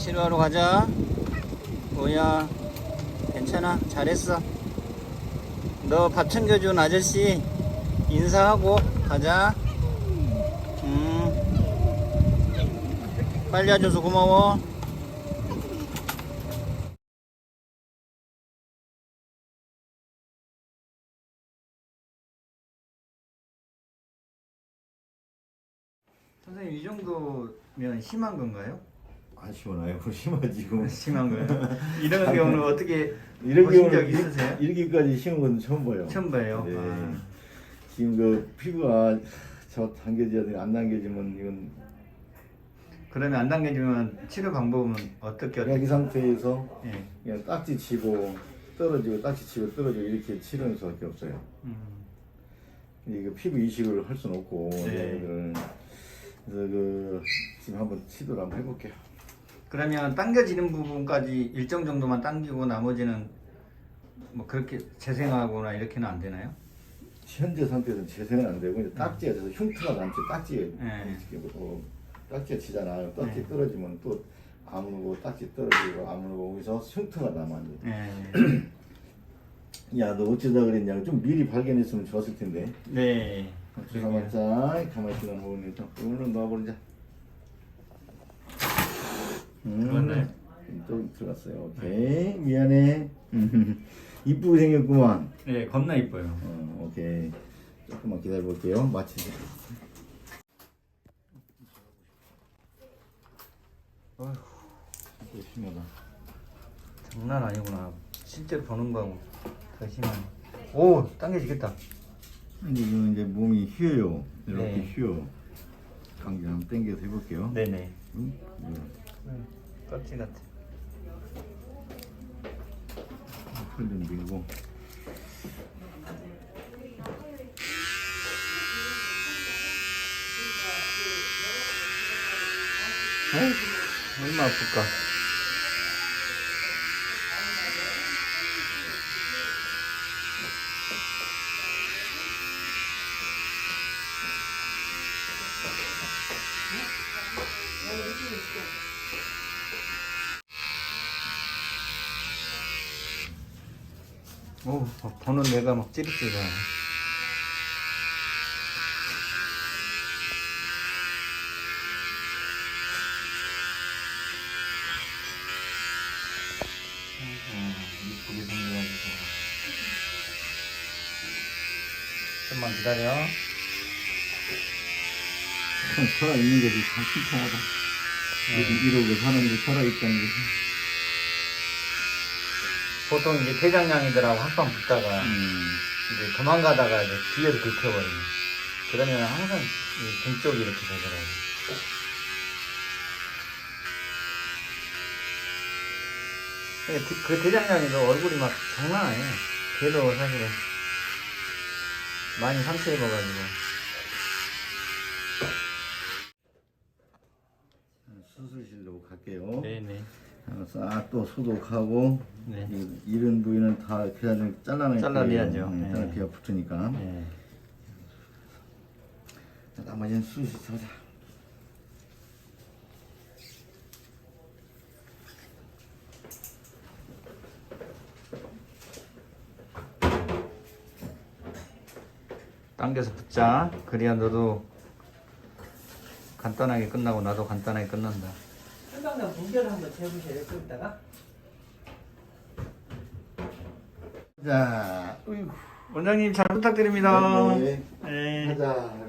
치료하러 가자. 뭐야? 괜찮아. 잘했어. 너 밥 챙겨준 아저씨 인사하고 가자. 음. 빨리 와줘서 고마워. 선생님 이 정도면 심한 건가요? 안 시원해요. 심하지 금 심한 거예요? 이런 경우는 어떻게 이런 보신 경우는 적 있으세요? 이- 이렇게까지 심은 건 처음 봐요. 처음 봐요. 네. 아. 지금 그 피부가 저 돼. 안 당겨지면 이건 그러면 안 당겨지면 치료 방법은 어떻게 그냥 이 어떻게? 상태에서 예. 그냥 딱지 치고 떨어지고 딱지 치고 떨어지고 이렇게 치료할 수밖에 없어요. 음. 이거 피부 이식을 할 수는 없고 네. 이거를 그래서 그 지금 한번 시도를 한번 해볼게요. 그러면 당겨지는 부분까지 일정 정도만 당기고 나머지는 뭐 그렇게 재생하거나 이렇게는 안 되나요? 현재 상태에서는 재생은 안 되고 이제 딱지가 돼서 흉터가 남지 딱지에 네. 어, 딱지가 치잖아요. 딱지 네. 떨어지면 또 아무르고 딱지 떨어지고 아무르고 거기서 흉터가 남아 이제. 예. 야, 너 어쩌다 그랬냐? 좀 미리 발견했으면 좋았을 텐데. 네. 가만 자, 가만 있으면 보니 좀 오늘 넣어버리자. 음, 들어갔나요? 또 들어갔어요. 오케이, 미안해. 이쁘게 생겼구만. 네, 겁나 이뻐요. 어, 오케이. 조금만 기다려 볼게요. 마치세요. 어휴, 또 심하다. 장난 아니구나. 실제로 보는 거하고 더 심하네. 오, 당겨지겠다. 이제 이거 이제 몸이 휘어요. 이렇게 네. 휘어. 강제 한번 당겨서 해볼게요. 네네. 음, 이 껍질 같아. 풀좀 밀고. 에이, 얼마 아플까? 오, 보는 내가 막 찌릿찌릿해. 음, 이쁘게 생겨가지고. 좀만 기다려. 참 살아 있는 것이 참 칭찬하다. 이러고 사는 게 살아 있다는 게. 보통 이제 대장량이들하고 한판 붙다가 음. 이제 도망가다가 이제 뒤에서 긁혀버리네. 그러면 항상 이 등 쪽이 이렇게 되더라고. 근데 그- 그 대장량이도 얼굴이 막 장난 아니에요. 걔도 사실은 많이 상처 입어가지고. 수술실로 갈게요. 네네. 싹 또 소독하고 네. 이- 이런 부위는 다 그냥 잘라낼 잘라내야죠. 거예요. 네, 네. 잘라 비가 붙으니까. 네. 자, 나머지는 수시 하자. 당겨서 붙자. 그래야 너도 간단하게 끝나고 나도 간단하게 끝난다. 한방당 무게를 한번 재보세요. 좀 이따가. 자, 으이구. 원장님 잘 부탁드립니다. 네. 네. 하자.